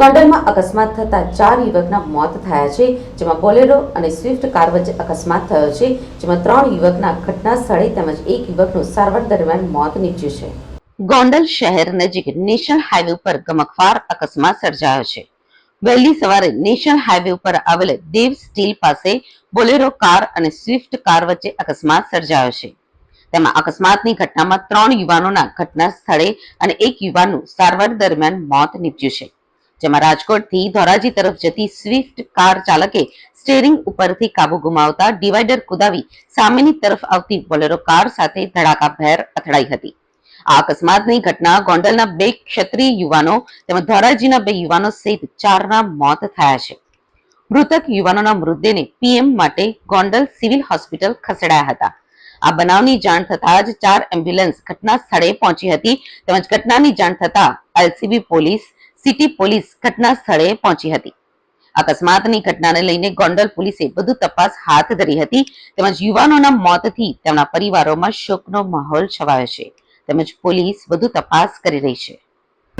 ગોંડલમાં અકસ્માત થતા ચાર યુવકના મોત થયા છે, જેમાં બોલેરો અને સ્વિફ્ટ કાર વચ્ચે અકસ્માત થયો છે, જેમાં ત્રણ યુવકના ઘટના સ્થળે તેમજ એક યુવકનું સારવાર દરમિયાન મોત નીપજ્યું છે. ગોંડલ શહેર નજીક નેશનલ હાઈવે ઉપર ગમખવાર અકસ્માત સર્જાયો છે. વહેલી સવારે નેશનલ હાઈવે ઉપર આવેલ દેવ સ્ટીલ પાસે બોલેરો કાર અને સ્વિફ્ટ કાર વચ્ચે અકસ્માત સર્જાયો છે. તેમાં અકસ્માતની ઘટનામાં ત્રણ યુવાનોના ઘટના સ્થળે અને એક યુવાનનું સારવાર દરમિયાન મોત નીપજ્યું છે. જેમાં રાજકોટથી ધોરાજી તરફ જતી સ્વિફ્ટ કાર ચાલકે સ્ટેરિંગ ઉપરથી કાબુ ગુમાવતા ડિવાઈડર કુદાવી સામેની તરફ આવતી બોલેરો કાર સાથે ધડાકાભેર અથડાઈ હતી. આ અકસ્માતની ઘટના ગોંડલના બે ક્ષત્રિય યુવાનો તેમજ ધોરાજીના બે યુવાનો સહિત ચારના મોત થયા છે. મૃતક યુવાનોના મૃતદેહને પીએમ માટે ગોંડલ સિવિલ હોસ્પિટલ ખસેડાયા હતા. આ બનાવની જાણ થતા જ ચાર એમ્બ્યુલન્સ ઘટના સ્થળે પહોંચી હતી તેમજ ઘટનાની જાણ થતા એલસીબી પોલીસ સિટી પોલીસ ઘટના સ્થળે પહોંચી હતી. અકસ્માતની ઘટનાને લઈને ગોંડલ પોલીસે વધુ તપાસ હાથ ધરી હતી તેમજ યુવાનોના મોતથી તેમના પરિવારોમાં શોકનો માહોલ છવાયો છે. તેમજ પોલીસ વધુ તપાસ કરી રહી છે.